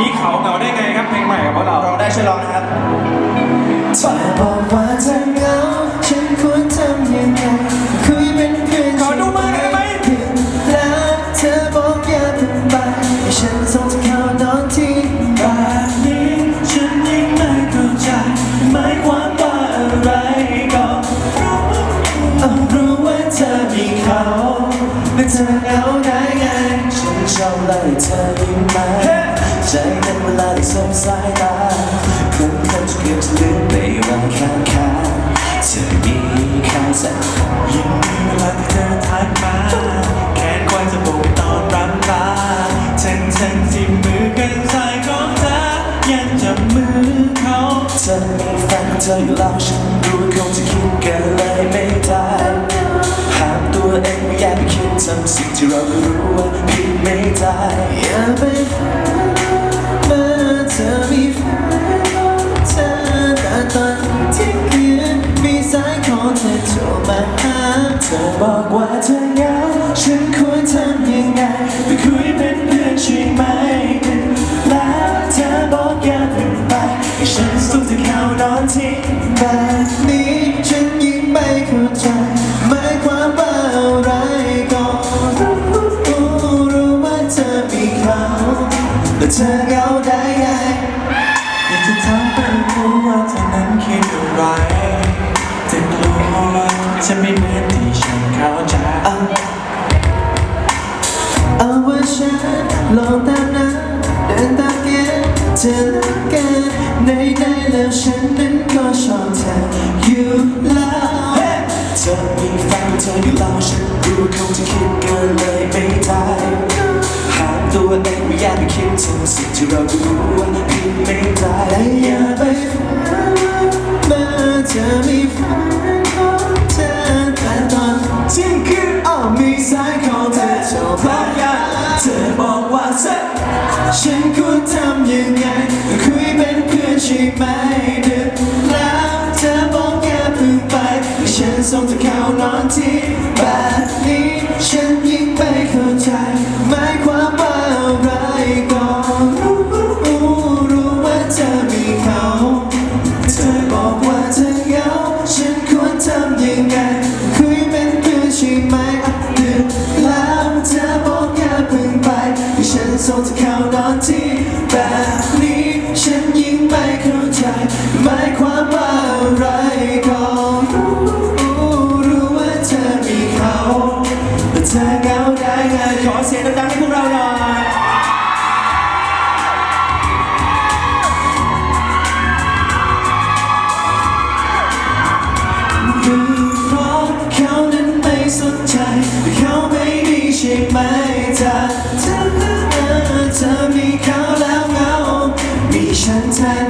มีเขาเหงาได้ไงครับเพลงใหม่ของพวกเราร้องได้ช่วยร้องนะครับเธอบอกว่าเธอเหงาฉันควรทำยังไงคุยเป็นเพื่อนขอดูมือได้ไหมแล้วเธอบอกอย่าเพิ่งไปให้ฉันส่งเธอเข้านอนที่บ้านนี้ฉันยังไม่เข้าใจหมายความว่าอะไรก็รู้เอารู้ว่าเธอมีเขาและเธอเหงาได้ไงฉันชอบไล่เธอยิ่งมา ใจนั้นเวลาได้สบสายตาคนคนจะเกือบจะลืมไปว่าข้างข้างๆเธอมีค่าสักยิ่งมีเวลาที่เธอทักมาแค่คอยจะบอกตอนรำลาทั้งทั้งที่มือกันสายของเธอยังจับมือเขาเธอมีแฟนเธออยู่แล้วฉันรู้คงจะคิดกันเลยไม่ได้ห้ามตัวเองไม่อยากไปคิดทำสิ่งที่เราก็รู้ว่าผิดไม่ได้อย่าไป มาหาเธอบอกว่าเธอเหงาฉันควรทำยังไงไปคุยเป็นเพื่อนใช่ไหมแล้วเธอบอกอย่าเพิ่งไปให้ฉันสู้จะเข้านอนที่แบบนี้ฉันยิ่งไม่เข้าใจหมายความว่าอะไรก็รู้รู้ว่าเธอมีเขาแต่เธอเหงาได้ไง จะไม่เหมือนที่ฉันเข้าใจเอาเอาว่าฉันลองตามน้ำเดินตามเกณฑ์เธอเลิกกันในในๆแล้วฉันนั้นก็ชอบเธออยู่แล้วเธอมีแฟนเธออยู่แล้วฉันรู้คงจะคิดกันเลยไม่ได้ห้ามตัวเองไม่อยากไปคิดถึงสิ่งที่เรารู้ว่าผิดไม่ได้และอย่าไปฝันเมื่อเธอมีแฟน ฉันควรทำยังไง คุยเป็นเพื่อนใช่ไหมดึกแล้วเธอบอกแกเพึ่งไปให้ฉันส่งเธอเข้านอนที่ ฉันส่งจะเข้านอนที่แบบนี้ฉันยิ่งไม่เข้าใจหมายความว่าอะไรก็รู้รู้ว่าเธอมีเขาแต่เธอ ฉันจะ